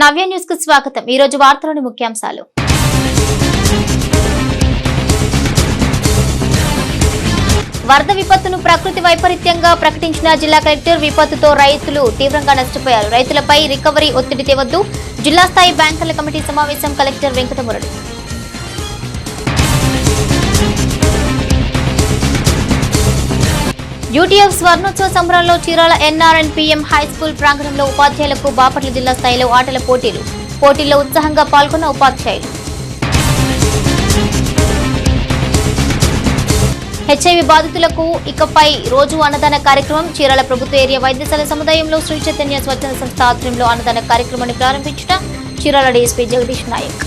నవ్య న్యూస్కు స్వాగతం. ఈ రోజు వార్తలోని ముఖ్యాంశాలు. వరద విపత్తును ప్రకృతి వైపరీత్యంగా ప్రకటించిన జిల్లా కలెక్టర్ విపత్తుతో రైతులు తీవ్రంగా నష్టపోయారు. రైతులపై రికవరీ ఒత్తిడి తేవద్దు. జిల్లా స్థాయి బ్యాంకర్ల కమిటీ సమావేశం కలెక్టర్ వెంకటమురళి. యూటీఎఫ్ స్వర్ణోత్సవ సంబరంలో Chirala NRN PM high school ప్రాంగణంలో ఉపాధ్యాయులకు బాపట్ల జిల్లా స్థాయిలో ఆటల పోటీలు. పోటీల్లో ఉత్సాహంగా పాల్గొన్న ఉపాధ్యాయులు. హెచ్ఐవి బాధితులకు ఇకపై రోజు అన్నదాన కార్యక్రమం. చీరాల ప్రభుత్వ ఏరియా వైద్యశాల సముదాయంలో శ్రీ చైతన్య స్వచ్ఛంద సంస్థ ఆధ్వర్యంలో అన్నదాన కార్యక్రమాన్ని ప్రారంభించిన చీరాల డీఎస్పీ జగదీష్ నాయక్.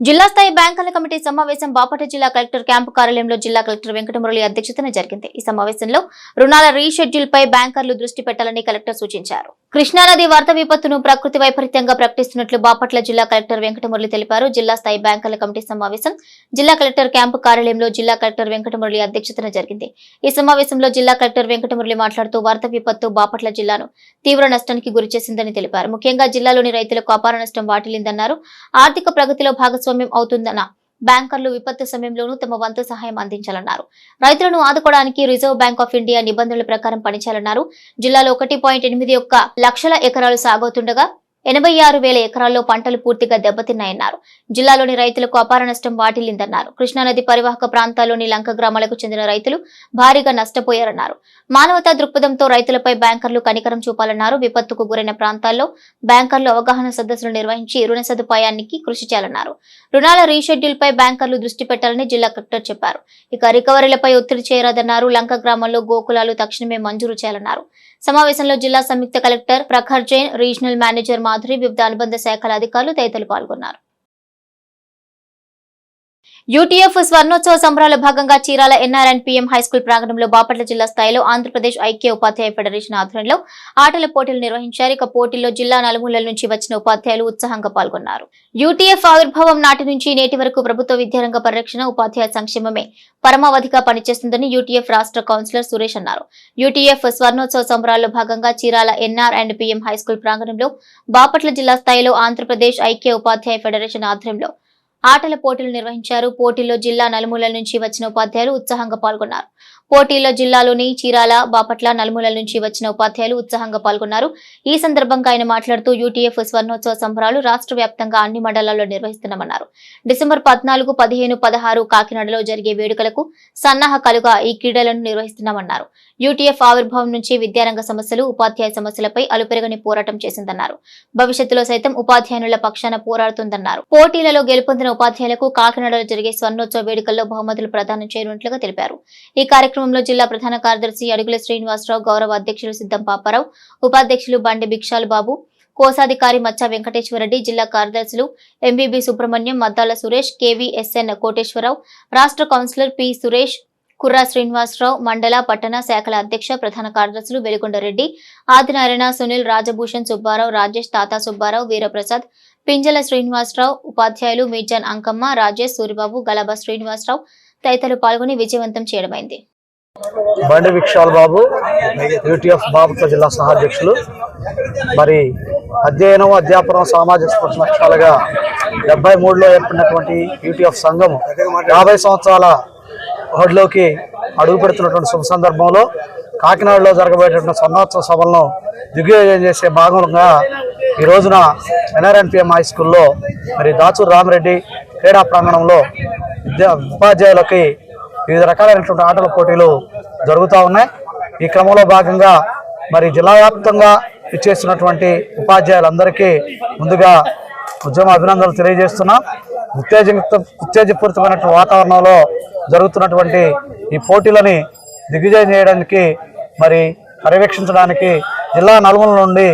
జిల్లా స్థాయి బ్యాంకర్ల కమిటీ సమావేశం బాపట్ల జిల్లా కలెక్టర్ క్యాంపు కార్యాలయంలో జిల్లా కలెక్టర్ వెంకటమురళి అధ్యక్షతన జరిగింది. ఈ సమావేశంలో రుణాల రీషెడ్యూల్ పై బ్యాంకర్లు దృష్టి పెట్టాలని కలెక్టర్ సూచించారు. కృష్ణానది వరద విపత్తును ప్రకృతి వైపరీత్యంగా ప్రకటిస్తున్నట్లు బాపట్ల జిల్లా కలెక్టర్ వెంకటమురళి తెలిపారు. జిల్లా స్థాయి బ్యాంకర్ల కమిటీ సమావేశం జిల్లా కలెక్టర్ క్యాంపు కార్యాలయంలో జిల్లా కలెక్టర్ వెంకటమురళి అధ్యక్షతన జరిగింది. ఈ సమావేశంలో జిల్లా కలెక్టర్ వెంకటమురళి మాట్లాడుతూ వరద విపత్తు బాపట్ల జిల్లాను తీవ్ర నష్టానికి గురిచేసిందని తెలిపారు. ముఖ్యంగా జిల్లాలోని రైతులకు అపార నష్టం వాటిల్లిందన్నారు. ఆర్థిక ప్రగతిలో భాగస్వామ్యం అవుతుందన్న బ్యాంకర్లు విపత్తు సమయంలోనూ తమ వంతు సహాయం అందించాలన్నారు. రైతులను ఆదుకోవడానికి రిజర్వ్ బ్యాంక్ ఆఫ్ ఇండియా నిబంధనల ప్రకారం పనిచేయాలన్నారు. జిల్లాలో ఒకటి పాయింట్ ఎనిమిది ఒక్క లక్షల ఎకరాలు సాగవుతుండగా ఎనభై ఆరు వేల ఎకరాల్లో పంటలు పూర్తిగా దెబ్బతిన్నాయన్నారు. జిల్లాలోని రైతులకు అపార నష్టం వాటిల్లిందన్నారు. కృష్ణానది పరివాహక ప్రాంతాల్లోని లంక గ్రామాలకు చెందిన రైతులు భారీగా నష్టపోయారన్నారు. మానవతా దృక్పథంతో రైతులపై బ్యాంకర్లు కనికరం చూపాలన్నారు. విపత్తుకు గురైన ప్రాంతాల్లో బ్యాంకర్లు అవగాహన సదస్సులు నిర్వహించి రుణ సదుపాయానికి కృషి చేయాలన్నారు. రుణాల రీషెడ్యూల్ పై బ్యాంకర్లు దృష్టి పెట్టాలని జిల్లా కలెక్టర్ చెప్పారు. ఇక రికవరీలపై ఒత్తిడి చేయరాదన్నారు లంక గ్రామంలో గోకులాలు తక్షణమే మంజూరు చేయాలన్నారు. సమావేశంలో జిల్లా సంయుక్త collector Prakhar Jain regional manager Madhuri వివిధ అనుబంధ శాఖల అధికారులు తదితరులు పాల్గొన్నారు. యూటీఎఫ్ స్వర్ణోత్సవ సంబరాల భాగంగా చీరాల ఎన్ఆర్ఎన్ పీఎం హైస్కూల్ ప్రాంగణంలో బాపట్ల జిల్లా స్థాయిలో ఆంధ్రప్రదేశ్ ఐక్య ఉపాధ్యాయ ఫెడరేషన్ ఆధ్వర్యంలో ఆటల పోటీలు నిర్వహించారు. ఇక పోటీల్లో జిల్లా నలుమూలల నుంచి వచ్చిన ఉపాధ్యాయులు ఉత్సాహంగా పాల్గొన్నారు. యూటీఎఫ్ ఆవిర్భావం నాటి నుంచి నేటి వరకు ప్రభుత్వ విద్యారంగ పరిరక్షణ ఉపాధ్యాయ సంక్షేమమే పరమావధిగా పనిచేస్తుందని యూటీఎఫ్ రాష్ట్ర కౌన్సిలర్ సురేష్ అన్నారు. యూటీఎఫ్ స్వర్ణోత్సవ సంబరాల్లో భాగంగా Chirala NR and PM high school ప్రాంగణంలో బాపట్ల జిల్లా స్థాయిలో ఆంధ్రప్రదేశ్ ఐక్య ఉపాధ్యాయ ఫెడరేషన్ ఆధ్వర్యంలో ఆటల పోటీలు నిర్వహించారు. పోటీల్లో జిల్లా నలుమూలల నుంచి వచ్చిన ఉపాధ్యాయులు ఉత్సాహంగా పాల్గొన్నారు. పోటీల్లో జిల్లాలోని చీరాల బాపట్ల నలుమూలల నుంచి వచ్చిన ఉపాధ్యాయులు ఉత్సాహంగా పాల్గొన్నారు. ఈ సందర్భంగా ఆయన మాట్లాడుతూ యూటీఎఫ్ స్వర్ణోత్సవ సంబరాలు రాష్ట్ర వ్యాప్తంగా అన్ని మండలాల్లో నిర్వహిస్తున్నామన్నారు. డిసెంబర్ పద్నాలుగు పదిహేను పదహారు కాకినాడలో జరిగే వేడుకలకు సన్నాహకాలుగా ఈ క్రీడలను నిర్వహిస్తున్నామన్నారు. యూటీఎఫ్ ఆవిర్భావం నుంచి విద్యారంగ సమస్యలు ఉపాధ్యాయ సమస్యలపై అలుపెరగని పోరాటం చేసిందన్నారు. భవిష్యత్తులో సైతం ఉపాధ్యాయునుల పక్షాన పోరాడుతుందన్నారు. పోటీలలో గెలుపొందిన ఉపాధ్యాయులకు కాకినాడలో జరిగే స్వర్ణోత్సవ వేడుకల్లో బహుమతులు ప్రదానం చేయనున్నట్లుగా తెలిపారు. ఈ కార్యక్రమంలో జిల్లా ప్రధాన కార్యదర్శి అడుగుల శ్రీనివాసరావు గౌరవ అధ్యక్షులు సిద్ధం పాపారావు ఉపాధ్యక్షులు బండి భిక్షాలు బాబు కోశాధికారి మచ్చ వెంకటేశ్వరరెడ్డి జిల్లా కార్యదర్శులు M B B Subrahmanyam Maddala Suresh KVSN Koteswararao రాష్ట్ర కౌన్సిలర్ పి సురేష్ కుర్రా శ్రీనివాసరావు మండల పట్టణ శాఖల అధ్యక్ష ప్రధాన కార్యదర్శులు వెలుగొండరెడ్డి ఆదినారాయణ సునీల్ రాజభూషణ్ సుబ్బారావు రాజేష్ తాతా సుబ్బారావు వీరప్రసాద్ పింజల శ్రీనివాసరావు ఉపాధ్యాయులు మీర్జాన్ అంకమ్మ రాజేష్ సూరిబాబు గలబా శ్రీనివాసరావు తదితరులు పాల్గొని విజయవంతం చేయడమైంది. బండి విక్షాల్ బాబు యూటీఎఫ్ బాపట్ల జిల్లా సహాధ్యక్షులు మరి అధ్యయనం అధ్యాపనం సామాజిక స్పృహ లక్ష్యాలుగా డెబ్బై మూడులో ఏర్పడినటువంటి యూటీఎఫ్ సంఘం యాభై సంవత్సరాల హోడ్లోకి అడుగు పెడుతున్నటువంటి శుభ సందర్భంలో కాకినాడలో జరగబోయేటటువంటి స్వర్ణోత్సవ సభలను దిగ్విజయం చేసే భాగంగా ఈ రోజున ఎన్ఆర్ఎన్పిఎం హై స్కూల్లో మరి దాచూరు రామరెడ్డి క్రీడా ప్రాంగణంలో ఉపాధ్యాయులకి వివిధ రకాలైనటువంటి ఆటల పోటీలు జరుగుతూ ఉన్నాయి. ఈ క్రమంలో భాగంగా మరి జిల్లా వ్యాప్తంగా ఇచ్చేస్తున్నటువంటి ఉపాధ్యాయులందరికీ ముందుగా ఉద్యమ అభినందనలు తెలియజేస్తున్నాం. ఉత్తేజయుక్త ఉత్తేజపూరితమైనటువంటి వాతావరణంలో జరుగుతున్నటువంటి ఈ పోటీలని దిగ్విజయం చేయడానికి మరి పర్యవేక్షించడానికి జిల్లా నలుమల నుండి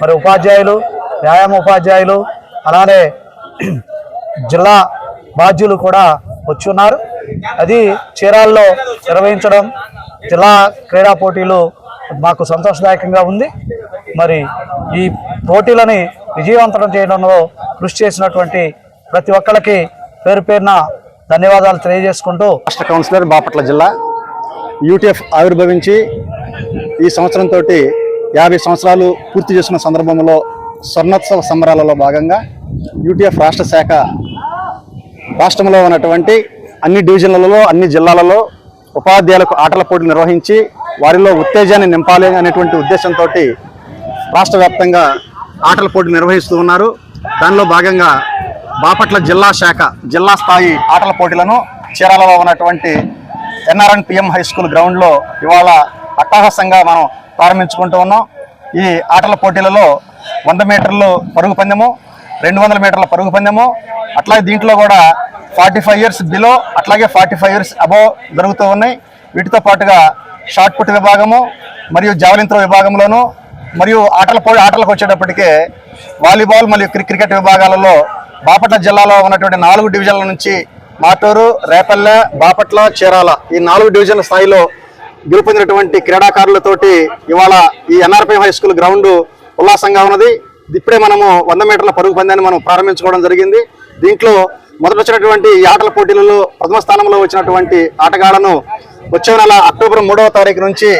మరి ఉపాధ్యాయులు వ్యాయామ ఉపాధ్యాయులు అలానే జిల్లా బాధ్యులు కూడా వచ్చి ఉన్నారు. అది చీరాల్లో నిర్వహించడం జిల్లా క్రీడా పోటీలు మాకు సంతోషదాయకంగా ఉంది. మరి ఈ పోటీలని విజయవంతం చేయడంలో కృషి చేసినటువంటి ప్రతి ఒక్కరికి పేరు పేరున ధన్యవాదాలు తెలియజేసుకుంటూ రాష్ట్ర కౌన్సిలర్ బాపట్ల జిల్లా యూటీఎఫ్ ఆవిర్భవించి ఈ సంవత్సరంతో యాభై సంవత్సరాలు పూర్తి చేసిన సందర్భంలో స్వర్ణోత్సవ సంబరాలలో భాగంగా యూటీఎఫ్ రాష్ట్ర శాఖ రాష్ట్రంలో ఉన్నటువంటి అన్ని డివిజన్లలో అన్ని జిల్లాలలో ఉపాధ్యాయులకు ఆటల పోటీలు నిర్వహించి వారిలో ఉత్తేజాన్ని నింపాలి అనేటువంటి ఉద్దేశంతో రాష్ట్ర వ్యాప్తంగా ఆటల పోటీలు నిర్వహిస్తూ ఉన్నారు. దానిలో భాగంగా బాపట్ల జిల్లా శాఖ జిల్లా స్థాయి ఆటల పోటీలను చీరాలలో ఉన్నటువంటి ఎన్ఆర్ఎన్ పిఎం హై స్కూల్ గ్రౌండ్లో ఇవాళ అట్టహాసంగా మనం ప్రారంభించుకుంటూ ఉన్నాం. ఈ ఆటల పోటీలలో వంద మీటర్లు పరుగు పందెము రెండు వందల మీటర్ల పరుగు పందెము అట్లాగే దీంట్లో కూడా ఫార్టీ ఫైవ్ ఇయర్స్ బిలో అట్లాగే ఫార్టీ ఫైవ్ ఇయర్స్ అబోవ్ జరుగుతూ ఉన్నాయి. వీటితో పాటుగా షార్ట్ పుట్ విభాగము మరియు జావలిన్ త్రో విభాగంలోను మరియు ఆటల పో ఆటలకు వచ్చేటప్పటికే వాలీబాల్ మరియు క్రి- క్రికెట్ విభాగాలలో బాపట్ల జిల్లాలో ఉన్నటువంటి నాలుగు డివిజన్ల నుంచి మాటూరు రేపల్లె బాపట్ల చీరాల ఈ నాలుగు డివిజన్ల స్థాయిలో గెలుపొందినటువంటి క్రీడాకారులతోటి ఇవాళ ఈ ఎన్ఆర్పి హై స్కూల్ గ్రౌండ్ ఉల్లాసంగా ఉన్నది. ఇప్పుడే మనము వంద మీటర్ల పరుగు పందాన్ని మనం ప్రారంభించుకోవడం జరిగింది. దీంట్లో మొదట వచ్చినటువంటి ఈ ఆటల పోటీలలో ప్రథమ స్థానంలో వచ్చినటువంటి ఆటగాళ్ళను వచ్చే నెల అక్టోబర్ మూడవ తారీఖు నుంచి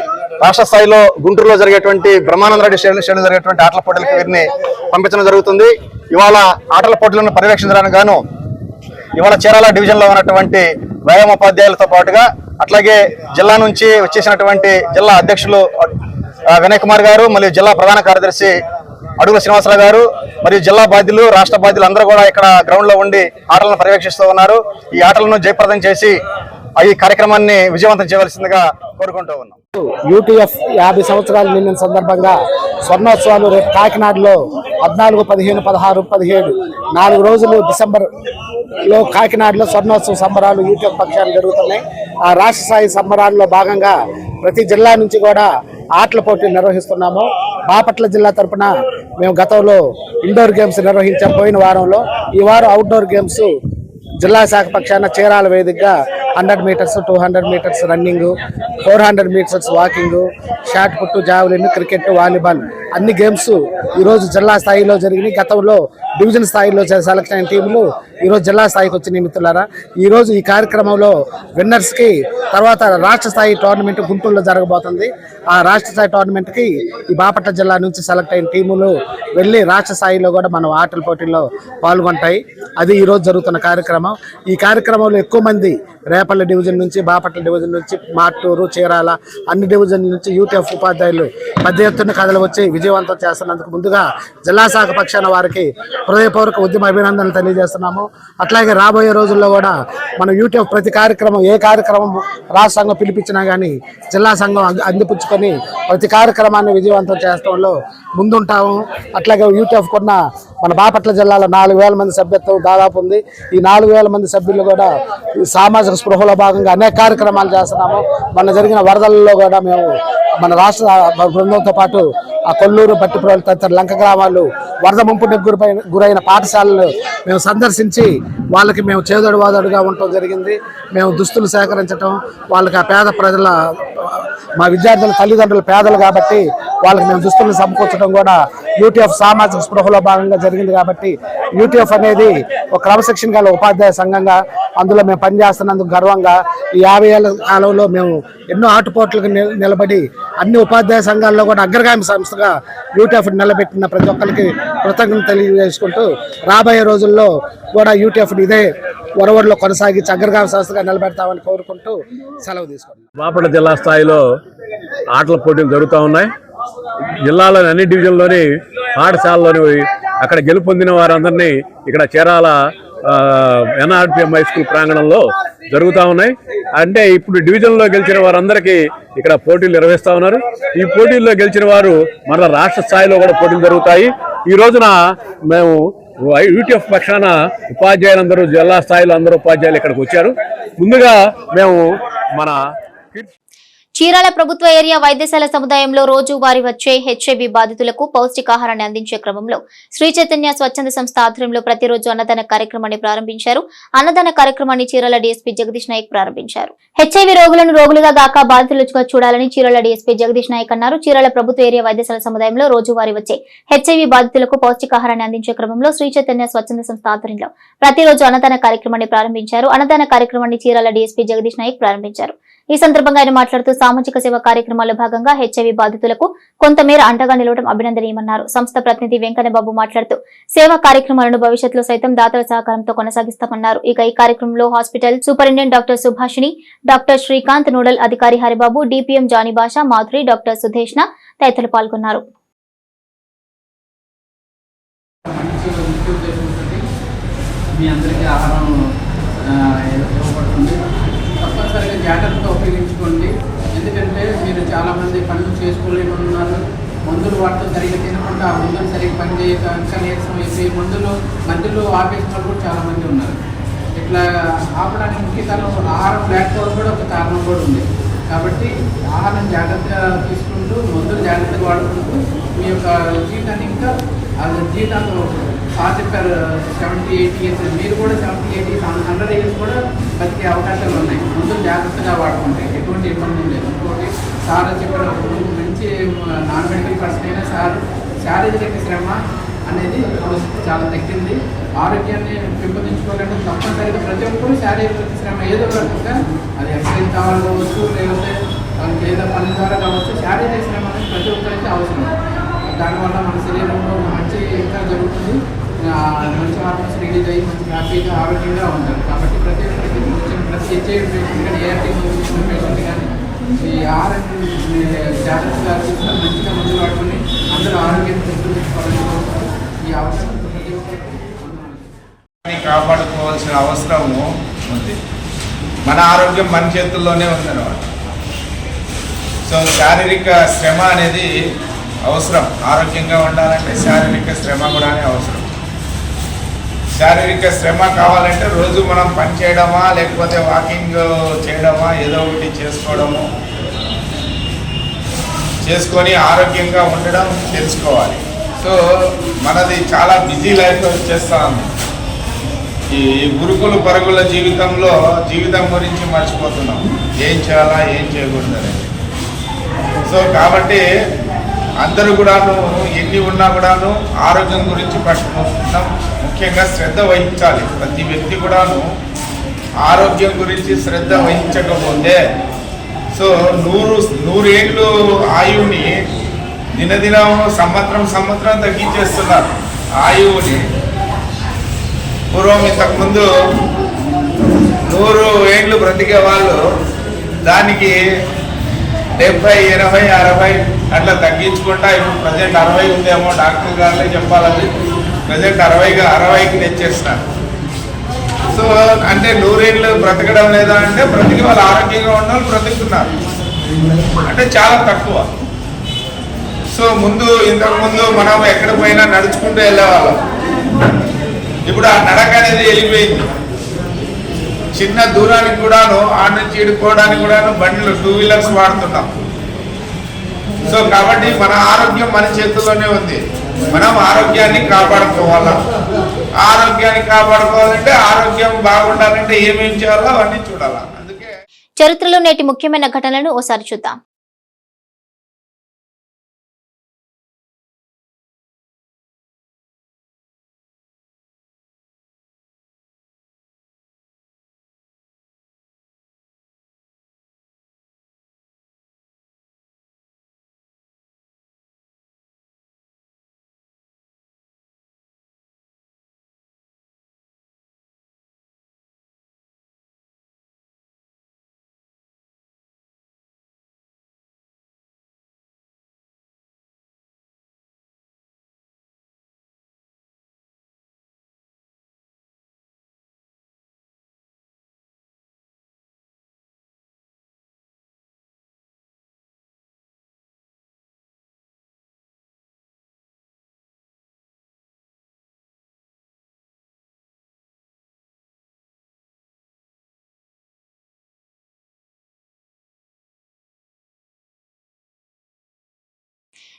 రాష్ట్ర స్థాయిలో గుంటూరులో జరిగేటువంటి బ్రహ్మానంద రెడ్డి స్టేడియం స్టేడియం జరిగేటువంటి ఆటల పోటీలకు వీరిని పంపించడం జరుగుతుంది. ఇవాళ ఆటల పోటీలను పర్యవేక్షించడానికి గాను ఇవాళ చీరాల డివిజన్లో ఉన్నటువంటి వ్యాయామ ఉపాధ్యాయులతో పాటుగా అట్లాగే జిల్లా నుంచి వచ్చేసినటువంటి జిల్లా అధ్యక్షులు వినయ్ కుమార్ గారు మరియు జిల్లా ప్రధాన కార్యదర్శి అడుగుల శ్రీనివాసరావు గారు మరియు జిల్లా బాధ్యులు రాష్ట్ర బాధ్యులు అందరూ కూడా ఇక్కడ గ్రౌండ్లో ఉండి ఆటలను పర్యవేక్షిస్తూ ఉన్నారు. ఈ ఆటలను జయప్రదం చేసి ఈ కార్యక్రమాన్ని విజయవంతం చేయవలసిందిగా కోరుకుంటూ ఉన్నాం. యూటీఎఫ్ యాభై సంవత్సరాలు నిండిన సందర్భంగా స్వర్ణోత్సవాలు రేపు కాకినాడలో పద్నాలుగు పదిహేను పదహారు పదిహేడు నాలుగు రోజులు డిసెంబర్లో కాకినాడలో స్వర్ణోత్సవ సంబరాలు యూటీఎఫ్ పక్షాలు జరుగుతున్నాయి. ఆ రాష్ట్ర స్థాయి సంబరాల్లో భాగంగా ప్రతి జిల్లా నుంచి కూడా ఆటల పోటీలు నిర్వహిస్తున్నాము. బాపట్ల జిల్లా తరపున మేము గతంలో ఇండోర్ గేమ్స్ నిర్వహించకపోయిన వారంలో ఈ వారం అవుట్డోర్ గేమ్స్ జిల్లా శాఖ పక్షాన చీరాల వేదికగా hundred metres two hundred metres running four hundred metres walking shot put javelin cricket volleyball అన్ని గేమ్స్ ఈరోజు జిల్లా స్థాయిలో జరిగినాయి. గతంలో డివిజన్ స్థాయిలో సెలెక్ట్ అయిన టీంలు ఈరోజు జిల్లా స్థాయికి వచ్చిన మిత్రులారా. ఈరోజు ఈ కార్యక్రమంలో విన్నర్స్కి తర్వాత రాష్ట్ర స్థాయి టోర్నమెంట్ గుంటూరులో జరగబోతుంది. ఆ రాష్ట్ర స్థాయి టోర్నమెంట్కి ఈ బాపట్ల జిల్లా నుంచి సెలెక్ట్ అయిన టీములు వెళ్ళి రాష్ట్ర స్థాయిలో కూడా మనం ఆటల పోటీల్లో పాల్గొంటాయి. అది ఈరోజు జరుగుతున్న కార్యక్రమం. ఈ కార్యక్రమంలో ఎక్కువ మంది రేపల్లి డివిజన్ నుంచి బాపట్ల డివిజన్ నుంచి మాటూరు చీరాల అన్ని డివిజన్ నుంచి యూటీఎఫ్ ఉపాధ్యాయులు పెద్ద ఎత్తున కథలు వచ్చి విజయవంతం చేస్తున్నందుకు ముందుగా జిల్లా శాఖ పక్షాన వారికి హృదయపూర్వక ఉద్యమ అభినందనలు తెలియజేస్తున్నాము. అట్లాగే రాబోయే రోజుల్లో కూడా మనం యూటీఎఫ్ ప్రతి కార్యక్రమం ఏ కార్యక్రమం రాష్ట్ర సంఘం పిలిపించినా కానీ జిల్లా సంఘం అంది- అందిపుచ్చుకొని ప్రతి కార్యక్రమాన్ని విజయవంతం చేసడంలో ముందుంటాము. అట్లాగే యూటీఎఫ్ కొన్న మన బాపట్ల జిల్లాలో నాలుగు వేల మంది సభ్యత్వం దాదాపు ఉంది. ఈ నాలుగు వేల మంది సభ్యులు కూడా ఈ సామాజిక స్పృహలో భాగంగా అనేక కార్యక్రమాలు చేస్తున్నాము. మన జరిగిన వరదలలో కూడా మేము మన రాష్ట్ర బృందంతో పాటు ఆ కొల్లూరు బట్టిప్రోలు తదితర లంక గ్రామాలు వరద ముంపుకు గురిపైన గురైన పాఠశాలలు మేము సందర్శించి వాళ్ళకి మేము చేదోడు వాదోడుగా ఉండటం జరిగింది. మేము దుస్తులు సేకరించటం వాళ్ళకి ఆ పేద ప్రజల మా విద్యార్థుల తల్లిదండ్రులు పేదలు కాబట్టి వాళ్ళకి మేము దుస్తులను సమకూర్చడం కూడా యూటీఎఫ్ సామాజిక స్పృహలో భాగంగా జరిగింది కాబట్టి యూటీఎఫ్ అనేది ఒక క్రమశిక్షణ గల ఉపాధ్యాయ సంఘంగా అందులో మేము పనిచేస్తున్నందుకు గర్వంగా ఈ యాభై ఏళ్ళ కాలంలో మేము ఎన్నో ఆటుపోట్లకు నిలబడి అన్ని ఉపాధ్యాయ సంఘాల్లో కూడా అగ్రగామి సంస్థగా యూటీఎఫ్ నిలబెట్టిన ప్రతి ఒక్కరికి కృతజ్ఞత తెలియజేసుకుంటూ రాబోయే రోజుల్లో కూడా యూటీఎఫ్ ఇదే ఒరవడిలో కొనసాగించి అగ్రగామి సంస్థగా నిలబెడతామని కోరుకుంటూ సెలవు తీసుకుంటాం బాపట్ల జిల్లా స్థాయిలో ఆటల పోటీలు జరుగుతూ ఉన్నాయి. జిల్లాలోని అన్ని డివిజన్లోని పాఠశాలలోని అక్కడ గెలుపొందిన వారందరినీ ఇక్కడ చీరాల ఎన్ఆర్పిఎం హై స్కూల్ ప్రాంగణంలో జరుగుతూ ఉన్నాయి. అంటే ఇప్పుడు డివిజన్లో గెలిచిన వారందరికీ ఇక్కడ పోటీలు నిర్వహిస్తూ ఉన్నారు. ఈ పోటీల్లో గెలిచిన వారు మన రాష్ట్ర స్థాయిలో కూడా పోటీలు జరుగుతాయి. ఈ రోజున మేము యూటీఎఫ్ పక్షాన ఉపాధ్యాయులందరూ జిల్లా స్థాయిలో అందరూ ఉపాధ్యాయులు ఇక్కడికి వచ్చారు. ముందుగా మేము మన చీరాల ప్రభుత్వ ఏరియా వైద్యశాల సముదాయంలో రోజువారీ వచ్చే హెచ్ఐవి బాధితులకు పౌష్టికాహారాన్ని అందించే క్రమంలో శ్రీ చైతన్య స్వచ్ఛంద సంస్థ ఆధ్వర్యంలో ప్రతిరోజు అన్నదాన కార్యక్రమాన్ని ప్రారంభించారు. అన్నదాన కార్యక్రమాన్ని చీరాల డీఎస్పీ జగదీష్ నాయక్ ప్రారంభించారు. హెచ్ఐవి రోగులను రోగులుగా దాకా బాధితులుగా చూడాలని చీరాల డీఎస్పీ జగదీష్ నాయక్ అన్నారు. చీరాల ప్రభుత్వ ఏరియా వైద్యశాల సముదాయంలో రోజువారీ వచ్చే హెచ్ఐవి బాధితులకు పౌష్టికాహారాన్ని అందించే క్రమంలో శ్రీ చైతన్య స్వచ్ఛంద సంస్థ ఆధ్వర్యంలో ప్రతిరోజు అన్నదాన కార్యక్రమాన్ని ప్రారంభించారు. అన్నదాన కార్యక్రమాన్ని చీరాల డీఎస్పీ జగదీష్ నాయక్ ప్రారంభించారు. ఈ సందర్భంగా ఆయన మాట్లాడుతూ సామాజిక సేవ కార్యక్రమాల్లో భాగంగా హెచ్ఐవి బాధితులకు కొంతమేర అండగా నిలవడం అభినందనీయమన్నారు. సంస్థ ప్రతినిధి వెంకన్నబాబు మాట్లాడుతూ సేవా కార్యక్రమాలను భవిష్యత్తులో సైతం దాతల సహకారంతో కొనసాగిస్తామన్నారు. ఇక ఈ కార్యక్రమంలో hospital superintendent doctor Subhashini doctor Srikanth nodal అధికారి హరిబాబు డిపిఎం జానీ భాష మాధురి డాక్టర్ సుధేష్ణ తదితరులు పాల్గొన్నారు. మీ అందరికీ ఆహారం ఇవ్వబడుతుంది. తప్పనిసరిగా జాగ్రత్తతో ఉపయోగించుకోండి ఎందుకంటే మీరు చాలామంది పనులు ఉన్నారు మందులు వాటితో సరిగ్గా తినకుండా ఆ మందులు సరిగ్గా పనిచేయక ఇంకా నీరసం అయిపోయి మందులు మధ్యలో ఆపేసిన వాళ్ళు కూడా చాలామంది ఉన్నారు. ఇట్లా ఆపడానికి ముఖ్య కారణం ఆహారం లేకపోవడం కూడా ఒక కారణం కూడా ఉంది. కాబట్టి ఆహారం జాగ్రత్తగా తీసుకుంటూ మందులు జాగ్రత్తగా వాడుకుంటూ మీ యొక్క జీవితాన్ని ఇంకా ఆ జీవితాంతో సార్ చెప్పారు సెవెంటీ ఎయిటీ ఇయర్స్ మీరు కూడా సెవెంటీ ఎయిటీ హండ్రెడ్ ఇయర్స్ కూడా బతికే అవకాశాలు ఉన్నాయి. ముందు జాగ్రత్తగా వాడుకుంటాయి ఎటువంటి ఇబ్బంది లేదు. ఇంకోటి సార్ చెప్పారు మంచి నాన్ మెడికల్ పర్సన్ అయినా సార్ శారీరక శ్రమ అనేది చాలా తగ్గింది. ఆరోగ్యాన్ని పెంపొందించుకోవాలంటే తప్పనిసరిగా ప్రతి ఒక్కరు శారీరక శ్రమ ఏదో ఒక రకంగా అది ఎక్సైజ్ కావాలి కావచ్చు లేకపోతే వాళ్ళకి ఏదో పని ద్వారా కావచ్చు శారీరక శ్రమ అనేది ప్రతి ఒక్కరికి అవసరం. దానివల్ల మన శరీరంలో మంచి ఇంకా జరుగుతుంది. ఆ, మంచి హార్మోన్స్ రిలీజ్ అయ్యి మంచి హ్యాపీగా ఆరోగ్యంగా ఉంటారు కాబట్టి ప్రతి ఒక్కరికి ప్రతి హెచ్ఐవి పేషెంట్ కానీ ఏఆర్టీ వచ్చిన పేషెంట్ కానీ ఈ ఆహారం మంచిగా మందులు వాడుకొని అందరూ ఆరోగ్యం ఈ అవసరం కాపాడుకోవాల్సిన అవసరము ఉంది. మన ఆరోగ్యం మన చేతుల్లోనే ఉందన్నమాట. సో శారీరక శ్రమ అనేది అవసరం. ఆరోగ్యంగా ఉండాలంటే శారీరక శ్రమ కూడా అవసరం. శారీరక శ్రమ కావాలంటే రోజు మనం పని చేయడమా లేకపోతే వాకింగ్ చేయడమా ఏదో ఒకటి చేసుకోవడము చేసుకొని ఆరోగ్యంగా ఉండడం తెలుసుకోవాలి. సో మనది చాలా బిజీ లైఫ్ వచ్చేస్తా ఉంది. ఈ గురుకుల పరుగుల జీవితంలో జీవితం గురించి మర్చిపోతున్నాం. ఏం చేయాలా ఏం చేయకూడదు సో కాబట్టి అందరూ కూడాను ఎన్ని ఉన్నా కూడాను ఆరోగ్యం గురించి పట్టుకుంటున్నాం. ముఖ్యంగా శ్రద్ధ వహించాలి. ప్రతి వ్యక్తి కూడాను ఆరోగ్యం గురించి శ్రద్ధ వహించకపోతే సో నూరు నూరేళ్ళు ఆయువుని దినదినం సంవత్సరం సంవత్సరం తగ్గించేస్తున్నారు ఆయువుని. పూర్వం ఇంతకుముందు నూరు ఏళ్ళు బ్రతికే వాళ్ళు దానికి డెబ్బై ఎనభై అరవై అట్లా తగ్గించుకుంటా ఇప్పుడు ప్రజెంట్ అరవై ఉందేమో డాక్టర్ గారులే చెప్పాలని. ప్రజెంట్ అరవైగా అరవైకి తెచ్చేస్తున్నారు. సో అంటే నూరేళ్ళు బ్రతకడం లేదా అంటే బ్రతికి వాళ్ళు ఆరోగ్యంగా ఉన్న వాళ్ళు బ్రతుకుతున్నారు. అంటే చాలా తక్కువ. సో ముందు ఇంతకు ముందు మనం ఎక్కడ పోయినా నడుచుకుంటూ వెళ్ళేవాళ్ళం. ఇప్పుడు ఆ నడక అనేది వెళ్ళిపోయింది. చిన్న దూరానికి కూడాను ఆడ నుంచి ఇడుకోవడానికి కూడాను బండ్లు టూ వీలర్స్ వాడుతున్నాం. సో కాబట్టి మన ఆరోగ్యం మన చేతుల్లోనే ఉంది. మనం ఆరోగ్యాన్ని కాపాడుకోవాలా? ఆరోగ్యాన్ని కాపాడుకోవాలంటే ఆరోగ్యం బాగుండాలంటే ఏమేం చేయాలో అవన్నీ చూడాలా? అందుకే చరిత్రలో నేటి ముఖ్యమైన ఘటనలను ఓసారి చూద్దాం.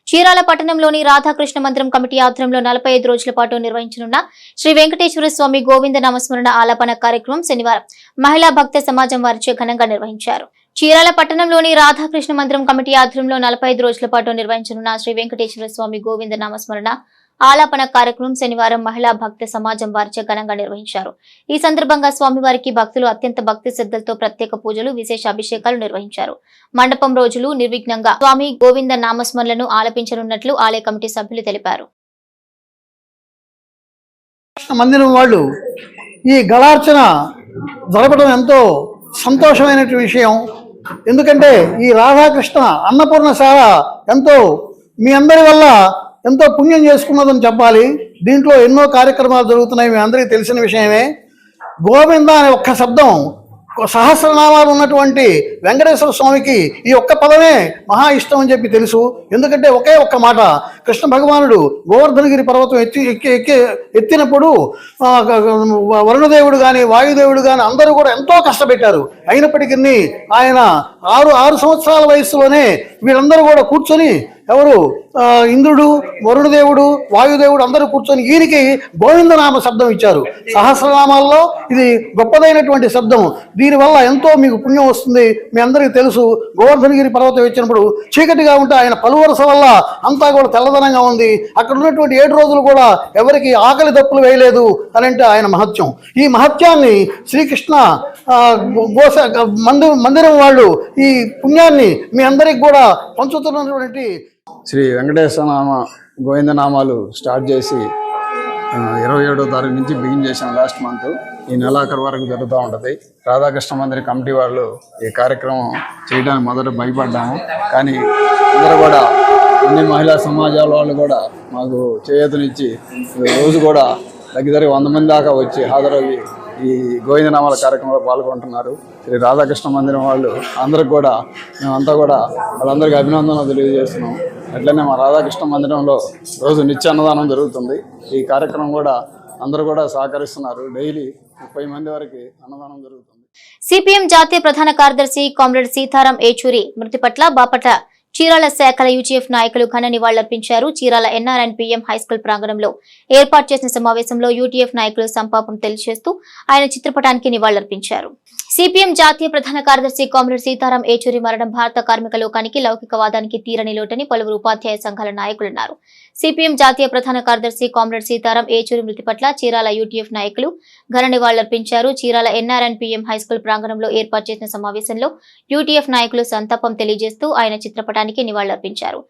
చీరాల పట్టణంలోని రాధాకృష్ణ మందిరం కమిటీ ఆధ్వర్యంలో నలభై ఐదు రోజుల పాటు నిర్వహించనున్న శ్రీ వెంకటేశ్వర స్వామి గోవింద నామస్మరణ ఆలాపన కార్యక్రమం శనివారం మహిళా భక్త సమాజం వారిచే ఘనంగా నిర్వహించారు. చీరాల పట్టణంలోని రాధాకృష్ణ మందిరం కమిటీ ఆధ్వర్యంలో నలభై ఐదు రోజుల పాటు నిర్వహించనున్న శ్రీ వెంకటేశ్వర స్వామి గోవింద నామస్మరణ ఆలాపన కార్యక్రమం శనివారం మహిళా భక్త సమాజం వారిచే ఘనంగా నిర్వహించారు. ఈ సందర్భంగా స్వామివారికి భక్తులు అత్యంత భక్తి శ్రద్ధలతో ప్రత్యేక పూజలు విశేష అభిషేకాలు నిర్వహించారు. మండపం రోజులు నిర్విఘ్నంగా స్వామి గోవింద నామస్మరణలను ఆలపించనున్నట్లు ఆలయ కమిటీ సభ్యులు తెలిపారు. మందిరం వాళ్ళు ఈ గళార్చన జరపడం ఎంతో సంతోషమైనటువంటి విషయం. ఎందుకంటే ఈ రాధాకృష్ణ అన్నపూర్ణశాల ఎంతో మీ అందరి వల్ల ఎంతో పుణ్యం చేసుకున్నదని చెప్పాలి. దీంట్లో ఎన్నో కార్యక్రమాలు జరుగుతున్నాయి. మీ అందరికీ తెలిసిన విషయమే. గోవింద అనే ఒక్క శబ్దం సహస్రనామాలు ఉన్నటువంటి వెంకటేశ్వర స్వామికి ఈ ఒక్క పదమే మహా ఇష్టం అని చెప్పి తెలుసు. ఎందుకంటే ఒకే ఒక్క మాట. కృష్ణ భగవానుడు గోవర్ధనగిరి పర్వతం ఎత్తి ఎక్కి ఎక్కి ఎత్తినప్పుడు వరుణదేవుడు కానీ వాయుదేవుడు కానీ అందరూ కూడా ఎంతో కష్టపెట్టారు. అయినప్పటికీ ఆయన ఆరు ఆరు సంవత్సరాల వయసులోనే వీళ్ళందరూ కూడా కూర్చొని ఎవరు? ఇంద్రుడు ఇంద్రుడు వరుణదేవుడు వాయుదేవుడు అందరూ కూర్చొని ఈయనకి గోవిందనామ శబ్దం ఇచ్చారు. సహస్రనామాల్లో ఇది గొప్పదైనటువంటి శబ్దం దీనివల్ల ఎంతో మీకు పుణ్యం వస్తుంది. మీ అందరికీ తెలుసు గోవర్ధనగిరి పర్వతం వచ్చినప్పుడు చీకటిగా ఉంటే ఆయన పలువరస వల్ల అంతా కూడా తెల్లదనంగా ఉంది. అక్కడ ఉన్నటువంటి ఏడు రోజులు కూడా ఎవరికి ఆకలి దప్పులు వేయలేదు అని అంటే ఆయన మహత్యం. ఈ మహత్యాన్ని శ్రీకృష్ణ గోస మందిరం మందిరం వాళ్ళు ఈ పుణ్యాన్ని మీ అందరికి కూడా పంచుతున్నటువంటి శ్రీ వెంకటేశ్వర నామ గోవిందనామాలు స్టార్ట్ చేసి ఇరవై ఏడో తారీఖు నుంచి బిగిన్ చేసాం లాస్ట్ మంత్ ఈ నెలాఖరు వరకు జరుగుతూ ఉంటుంది. రాధాకృష్ణ మందిర కమిటీ వాళ్ళు ఈ కార్యక్రమం చేయడానికి మొదట భయపడ్డాము. కానీ అందరూ కూడా అన్ని మహిళా సమాజాల వాళ్ళు కూడా మాకు చేయూతనిచ్చి రోజు కూడా దగ్గర వంద మంది దాకా వచ్చి హాజరయ్యి ఈ గోవిందనామాల కార్యక్రమంలో పాల్గొంటున్నారు. శ్రీ రాధాకృష్ణ మందిరం వాళ్ళు అందరికి కూడా మేమంతా కూడా వాళ్ళందరికీ అభినందనలు తెలియజేస్తున్నాం. అట్లనే మా రాధాకృష్ణ మందిరంలో రోజు నిత్య అన్నదానం జరుగుతుంది. ఈ కార్యక్రమం కూడా అందరూ కూడా సహకరిస్తున్నారు. డైలీ ముప్పై మంది వరకు అన్నదానం జరుగుతుంది. సిపిఎం జాతీయ ప్రధాన కార్యదర్శి కామ్రేడ్ సీతారాం ఏచూరి మృతి పట్ల బాపట్ల చీరాల శాఖల యూజీఎఫ్ నాయకులు ఘన నివాళులర్పించారు. చీరాల ఎన్ఆర్ఎన్ పిఎం హైస్కూల్ ప్రాంగణంలో ఏర్పాటు చేసిన సమావేశంలో యూటీఎఫ్ నాయకులు సంపాపం తెలియజేస్తూ ఆయన చిత్రపటానికి నివాళులర్పించారు. సిపిఎం జాతీయ ప్రధాన కార్యదర్శి కామ్రేడ్ సీతారాం ఏచూరి మరణం భారత కార్మిక లోకానికి లౌకికవాదానికి తీరని లోటని పలువురు ఉపాధ్యాయ సంఘాల నాయకులున్నారు సిపిఎం జాతీయ ప్రధాన కార్యదర్శి కామ్రేడ్ సీతారాం ఏచూరి మృతి పట్ల చీరాల యూటీఎఫ్ నాయకులు ఘన నివాళులర్పించారు. చీరాల ఎన్ఆర్ఎన్పిఎం హైస్కూల్ ప్రాంగణంలో ఏర్పాటు చేసిన సమావేశంలో యూటీఎఫ్ నాయకులు సంతాపం తెలియజేస్తూ ఆయన చిత్రపటానికి నివాళులర్పించారు.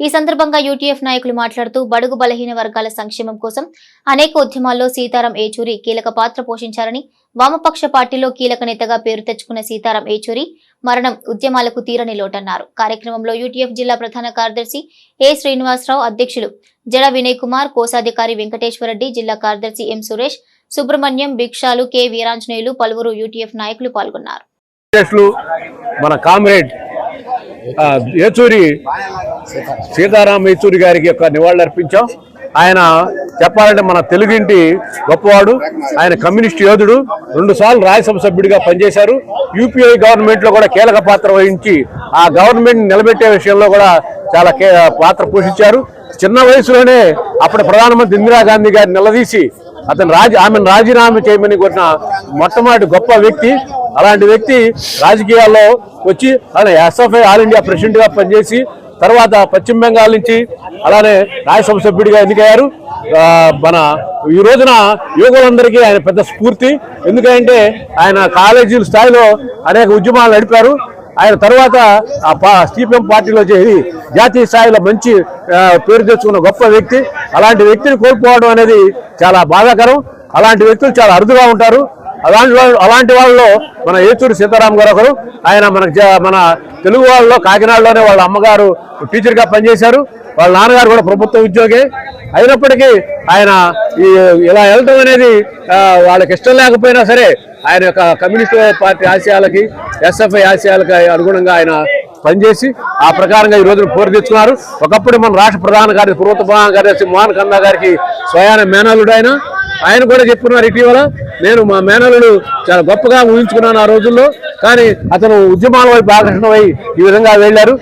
ఈ సందర్భంగా యూటీఎఫ్ నాయకులు మాట్లాడుతూ బడుగు బలహీన వర్గాల సంక్షేమం కోసం అనేక ఉద్యమాల్లో సీతారాం ఏచూరి కీలక పాత్ర పోషించారని వామపక్ష పార్టీలో కీలక నేతగా పేరు తెచ్చుకున్న సీతారాం ఏచూరి మరణం ఉద్యమాలకు తీరని లోటన్నారు. కార్యక్రమంలో యూటీఎఫ్ జిల్లా ప్రధాన కార్యదర్శి ఏ శ్రీనివాసరావు అధ్యక్షులు జడ వినయ్ కుమార్ కోశాధికారి వెంకటేశ్వరరెడ్డి జిల్లా కార్యదర్శి ఎం సురేష్ సుబ్రహ్మణ్యం భిక్షాలు కె వీరాంజనేయులు పలువురు యూటీఎఫ్ నాయకులు పాల్గొన్నారు. మన కామ్రేడ్ ఏచూరి సీతారాం ఏచూరి గారికి యొక్క నివాళులర్పించాం. ఆయన చెప్పాలంటే మన తెలుగింటి గొప్పవాడు ఆయన కమ్యూనిస్ట్ యోధుడు. రెండు సార్లు రాజ్యసభ సభ్యుడిగా పనిచేశారు. యూపీఐ గవర్నమెంట్లో కూడా కీలక పాత్ర వహించి ఆ గవర్నమెంట్ నిలబెట్టే విషయంలో కూడా చాలా కే- పాత్ర పోషించారు. చిన్న వయసులోనే అప్పుడు ప్రధానమంత్రి ఇందిరాగాంధీ గారిని నిలదీసి అతను రాజీ ఆమెను రాజీనామా చేయమని కోరిన మొట్టమొదటి గొప్ప వ్యక్తి. అలాంటి వ్యక్తి రాజకీయాల్లో వచ్చి ఆయన ఎస్ఎఫ్ఐ ఆల్ ఇండియా ప్రెసిడెంట్గా పనిచేసి తర్వాత పశ్చిమ బెంగాల్ నుంచి అలానే రాజ్యసభ సభ్యుడిగా ఎన్నికయ్యారు. మన ఈ రోజున యువకులందరికీ ఆయన పెద్ద స్ఫూర్తి. ఎందుకంటే ఆయన కాలేజీల స్థాయిలో అనేక ఉద్యమాలు నడిపారు. ఆయన తర్వాత ఆ పా- సిపిఎం పార్టీలో చేరి జాతీయ స్థాయిలో మంచి పేరు తెచ్చుకున్న గొప్ప వ్యక్తి. అలాంటి వ్యక్తిని కోల్పోవడం అనేది చాలా బాధాకరం. అలాంటి వ్యక్తులు చాలా అరుదుగా ఉంటారు. అలాంటి వాళ్ళు అలాంటి వాళ్ళు మన ఏచూరు సీతారాం గారు ఒకరు ఆయన మన మన తెలుగు వాళ్ళలో కాకినాడలోనే వాళ్ళ అమ్మగారు టీచర్గా పనిచేశారు. వాళ్ళ నాన్నగారు కూడా ప్రభుత్వ ఉద్యోగి. అయినప్పటికీ ఆయన ఈ ఇలా వెళ్ళటం అనేది వాళ్ళకి ఇష్టం లేకపోయినా సరే ఆయన యొక్క కమ్యూనిస్ట్ పార్టీ ఆశయాలకి ఎస్ఎఫ్ఐ ఆశయాలకి అనుగుణంగా ఆయన పనిచేసి ఆ ప్రకారంగా ఈ రోజున పోరు తెచ్చుకున్నారు. ఒకప్పుడు మన రాష్ట్ర ప్రధాన కార్యదర్శి ప్రభుత్వ ప్రధాన కార్యదర్శి మోహన్ కన్నా గారికి స్వయాన మేనలుడు ఆయన ఆయన కూడా చెప్పున్నారు ఇటీవల. నేను మా మేనలుడు చాలా గొప్పగా ఊహించుకున్నాను ఆ రోజుల్లో. కానీ అతను ఉద్యమాల వైపు ఆకర్షణమై ఈ విధంగా వెళ్ళారు.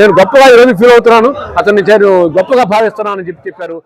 నేను గొప్పగా ఈ రోజు ఫీల్ అవుతున్నాను. అతన్ని నేను గొప్పగా భావిస్తున్నాను చెప్పి చెప్పారు.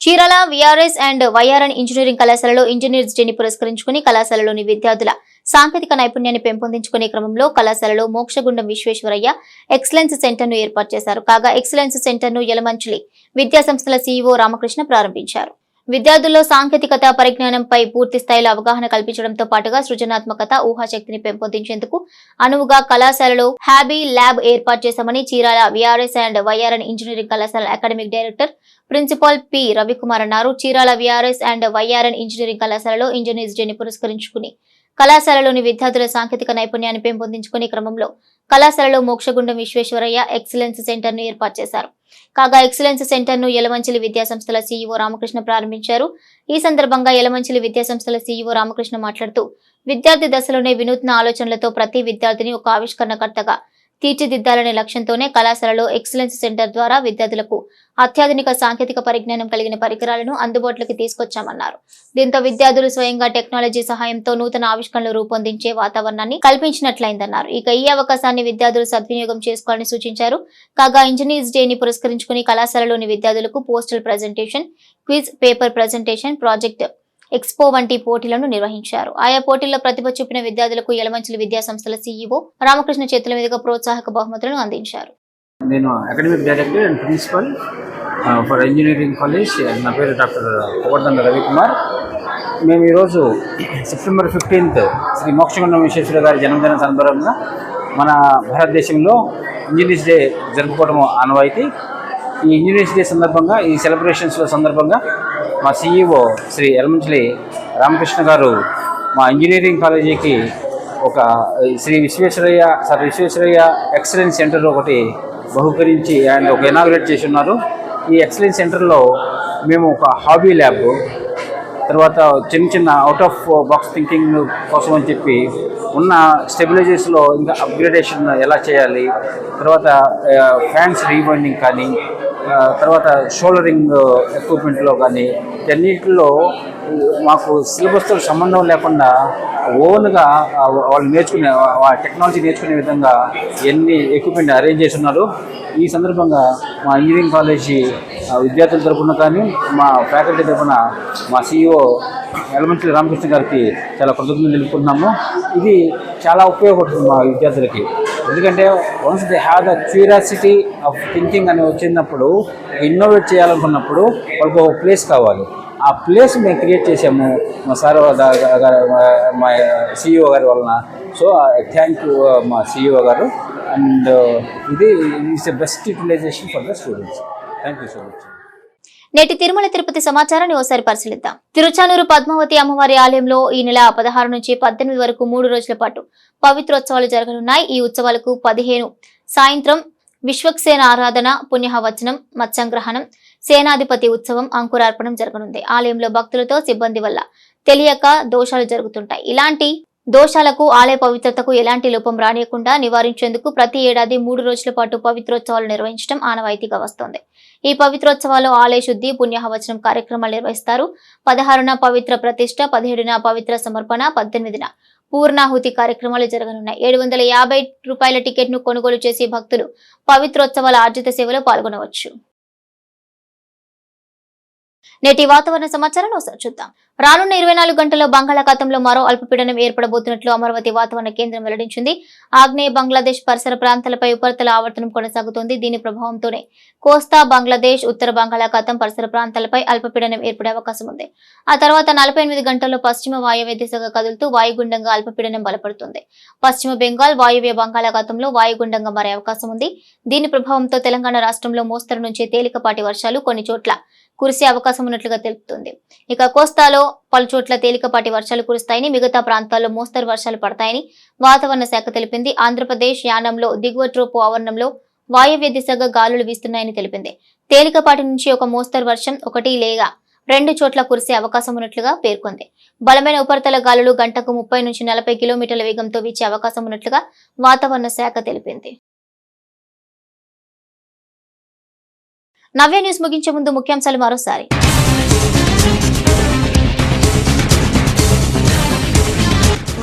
Chirala VRS and YRN engineering కళాశాలలో ఇంజనీర్స్ డేని పురస్కరించుకుని కళాశాలలోని విద్యార్థుల సాంకేతిక నైపుణ్యాన్ని పెంపొందించుకునే క్రమంలో కళాశాలలో మోక్షగుండం విశ్వేశ్వరయ్య ఎక్సలెన్స్ సెంటర్ను ఏర్పాటు చేశారు. కాగా ఎక్సలెన్స్ సెంటర్ను యలమంచిలి విద్యా సంస్థల సీఈఓ రామకృష్ణ ప్రారంభించారు. విద్యార్థుల్లో సాంకేతికత పరిజ్ఞానంపై పూర్తి స్థాయిలో అవగాహన కల్పించడంతో పాటుగా సృజనాత్మకత ఊహాశక్తిని పెంపొందించేందుకు అనువుగా కళాశాలలో హ్యాబీ ల్యాబ్ ఏర్పాటు చేశామని Chirala VRS and YRN engineering కళాశాల academic director principal P. Ravikumar అన్నారు. Chirala VRS and YRN engineering కళాశాలలో ఇంజనీర్స్ డేని పురస్కరించుకుని కళాశాలలోని విద్యార్థుల సాంకేతిక నైపుణ్యాన్ని పెంపొందించుకునే క్రమంలో కళాశాలలో మోక్షగుండం విశ్వేశ్వరయ్య ఎక్సలెన్స్ సెంటర్ను ఏర్పాటు చేశారు. కాగా ఎక్సలెన్స్ సెంటర్ను యలమంచిలి విద్యా సంస్థల సీఈఓ రామకృష్ణ ప్రారంభించారు. ఈ సందర్భంగా యలమంచిలి విద్యా సంస్థల సీఈఓ రామకృష్ణ మాట్లాడుతూ విద్యార్థి దశలోనే వినూత్న ఆలోచనలతో ప్రతి విద్యార్థిని ఒక ఆవిష్కరణకర్తగా తీర్చిదిద్దాలనే లక్ష్యంతోనే కళాశాలలో ఎక్సలెన్స్ సెంటర్ ద్వారా విద్యార్థులకు అత్యాధునిక సాంకేతిక పరిజ్ఞానం కలిగిన పరికరాలను అందుబాటులోకి తీసుకొచ్చామన్నారు. దీంతో విద్యార్థులు స్వయంగా టెక్నాలజీ సహాయంతో నూతన ఆవిష్కరణలు రూపొందించే వాతావరణాన్ని కల్పించినట్లయిందన్నారు. ఇక ఈ అవకాశాన్ని విద్యార్థులు సద్వినియోగం చేసుకోవాలని సూచించారు. కాగా ఇంజనీర్స్ డేని పురస్కరించుకుని కళాశాలలోని విద్యార్థులకు postal presentation quiz paper presentation project expo వంటి పోటీలను నిర్వహించారు. ఆయా పోటీల్లో ప్రతిభ చూపిన విద్యార్థులకు యలమంచిలి విద్యా సంస్థల సీఈఓ రామకృష్ణ చేతుల మీదుగా ప్రోత్సాహక బహుమతులను అందించారు. నేను academic director and principal for engineering college నా పేరు డాక్టర్ కోవర్ధన్ రవికుమార్. మేము ఈరోజు సెప్టెంబర్ ఫిఫ్టీన్త్ శ్రీ మోక్షగుండం విశ్వేశ్వర గారి జన్మదిన సందర్భంగా మన భారతదేశంలో ఇంజనీర్స్ డే జరుపుకోవడం ఆనవాయితీ. ఈ ఇంజనీర్స్ డే సందర్భంగా ఈ సెలబ్రేషన్స్లో సందర్భంగా మా సీఈఓ శ్రీ ఎలమంచిలి రామకృష్ణ గారు మా ఇంజనీరింగ్ కాలేజీకి ఒక Shri Visvesvaraya sir Visvesvaraya excellence centre ఒకటి బహుకరించి అండ్ ఒక ఇనాగ్రేట్ చేసి ఉన్నారు ఈ ఎక్సలెన్స్ సెంటర్లో మేము ఒక హాబీ ల్యాబ్ తర్వాత చిన్న చిన్న అవుట్ ఆఫ్ బాక్స్ థింకింగ్ కోసం అని చెప్పి ఉన్న స్టెబిలైజర్స్లో ఇంకా అప్గ్రేడేషన్ ఎలా చేయాలి తర్వాత ఫ్యాన్స్ రీబైండింగ్ కానీ తర్వాత షోల్డరింగ్ ఎక్విప్మెంట్లో కానీ అన్నింటిలో మాకు సిలబస్తో సంబంధం లేకుండా ఓన్గా వాళ్ళు నేర్చుకునే టెక్నాలజీ నేర్చుకునే విధంగా ఎన్ని ఎక్విప్మెంట్ అరేంజ్ చేసి ఉన్నారు ఈ సందర్భంగా మా ఇంజనీరింగ్ కాలేజీ విద్యార్థుల తరఫున కానీ మా ఫ్యాకల్టీ తరపున మా సీఈఓ ఎలమెంటరీ రామకృష్ణ గారికి చాలా కృతజ్ఞతలు తెలుపుకుంటున్నాము ఇది చాలా ఉపయోగపడుతుంది మా విద్యార్థులకి. ఎందుకంటే once they have the curiosity of thinking అని వచ్చినప్పుడు ఇన్నోవేట్ చేయాలనుకున్నప్పుడు వాళ్ళకి ఒక ప్లేస్ కావాలి. ఆ ప్లేస్ మేము క్రియేట్ చేసాము మా సార్ మా సిఇఓ గారి వలన. సో థ్యాంక్ యూ మా సిఇఓ గారు. అండ్ uh, ఇది is the best utilisation for the students thank you so much నేటి తిరుమల తిరుపతి సమాచారాన్ని ఓసారి పరిశీలిద్దాం. తిరుచానూరు పద్మావతి అమ్మవారి ఆలయంలో ఈ నెల పదహారు నుంచి పద్దెనిమిది వరకు మూడు రోజుల పాటు పవిత్రోత్సవాలు జరగనున్నాయి. ఈ ఉత్సవాలకు పదిహేను సాయంత్రం విశ్వక్సేన ఆరాధన పుణ్యహవచనం మత్స్యంగ్రహణం సేనాధిపతి ఉత్సవం అంకురార్పణం జరగనుంది. ఆలయంలో భక్తులతో సిబ్బంది వల్ల తెలియక దోషాలు జరుగుతుంటాయి. ఇలాంటి దోషాలకు ఆలయ పవిత్రతకు ఎలాంటి లోపం రానియకుండా నివారించేందుకు ప్రతి ఏడాది మూడు రోజుల పాటు పవిత్రోత్సవాలు నిర్వహించడం ఆనవాయితీగా వస్తోంది. ఈ పవిత్రోత్సవాలు ఆలయ శుద్ధి పుణ్యహవచనం కార్యక్రమాలు నిర్వహిస్తారు. పదహారున పవిత్ర ప్రతిష్ట పదిహేడున పవిత్ర సమర్పణ పద్దెనిమిదిన పూర్ణాహుతి కార్యక్రమాలు జరగనున్నాయి. ఏడు వందల యాభై రూపాయల టికెట్ను కొనుగోలు చేసి భక్తులు పవిత్రోత్సవాల ఆర్జిత సేవలో పాల్గొనవచ్చు. నేటి వాతావరణ సమాచారాన్ని ఒకసారి చూద్దాం. రానున్న ఇరవై నాలుగు గంటల్లో బంగాళాఖాతంలో మరో అల్పపీడనం ఏర్పడబోతున్నట్లు అమరావతి వాతావరణ కేంద్రం వెల్లడించింది. ఆగ్నేయ బంగ్లాదేశ్ పరిసర ప్రాంతాలపై ఉపరితల ఆవర్తనం కొనసాగుతోంది. దీని ప్రభావంతోనే కోస్తా బంగ్లాదేశ్ ఉత్తర బంగాళాఖాతం పరిసర ప్రాంతాలపై అల్పపీడనం ఏర్పడే అవకాశం ఉంది. ఆ తర్వాత నలభై ఎనిమిది గంటల్లో పశ్చిమ వాయువ్య దిశగా కదులుతూ వాయుగుండంగా అల్పపీడనం బలపడుతుంది. పశ్చిమ బెంగాల్ వాయువ్య బంగాళాఖాతంలో వాయుగుండంగా మారే అవకాశం ఉంది. దీని ప్రభావంతో తెలంగాణ రాష్ట్రంలో మోస్తరు నుంచి తేలికపాటి వర్షాలు కొన్ని చోట్ల కురిసే అవకాశం ఉన్నట్లుగా తెలుపుతుంది. ఇక కోస్తాలో పలు చోట్ల తేలికపాటి వర్షాలు కురుస్తాయని మిగతా ప్రాంతాల్లో మోస్తరు వర్షాలు పడతాయని వాతావరణ శాఖ తెలిపింది. ఆంధ్రప్రదేశ్ యానంలో దిగువ ట్రోపు ఆవరణంలో వాయువ్య దిశగా గాలులు వీస్తున్నాయని తెలిపింది. తేలికపాటి నుంచి ఒక మోస్తరు వర్షం ఒకటి లేదా రెండు చోట్ల కురిసే అవకాశం ఉన్నట్లుగా పేర్కొంది. బలమైన ఉపరితల గాలులు గంటకు ముప్పై నుంచి నలభై కిలోమీటర్ల వేగంతో వీచే అవకాశం ఉన్నట్లుగా వాతావరణ శాఖ తెలిపింది. నవ్య న్యూస్ ముగించే ముందు ముఖ్యాంశాలు మరోసారి.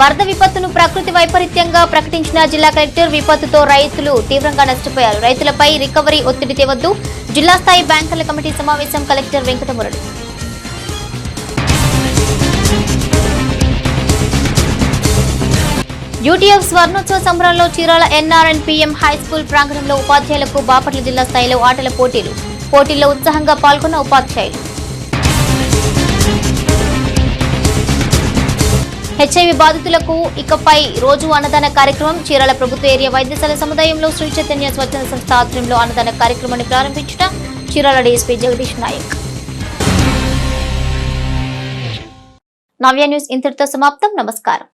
వరద విపత్తును ప్రకృతి వైపరీత్యంగా ప్రకటించిన జిల్లా కలెక్టర్ విపత్తుతో రైతులు తీవ్రంగా నష్టపోయారు. రైతులపై రికవరీ ఒత్తిడి తేవద్దు జిల్లా స్థాయి బ్యాంకర్ల కమిటీ సమావేశం కలెక్టర్ వెంకటమురళి. యూటీఎఫ్ స్వర్ణోత్సవ సంబరంలో Chirala NRN PM high school ప్రాంగణంలో ఉపాధ్యాయులకు బాపట్ల జిల్లా స్థాయిలో ఆటల పోటీలు. పోటీల్లో ఉత్సాహంగా పాల్గొన్న ఉపాధ్యాయులు. హెచ్ఐవి బాధితులకు ఇకపై రోజు అన్నదాన కార్యక్రమం. చీరాల ప్రభుత్వ ఏరియా వైద్యశాల సముదాయంలో శ్రీ చైతన్య స్వచ్ఛంద సంస్థ ఆధ్వర్యంలో అన్నదాన కార్యక్రమాన్ని ప్రారంభించిన చీరాల డీఎస్పీ జగదీష్ నాయక్. నవ్య న్యూస్ ఇంతటితో సమాప్తం. నమస్కారం.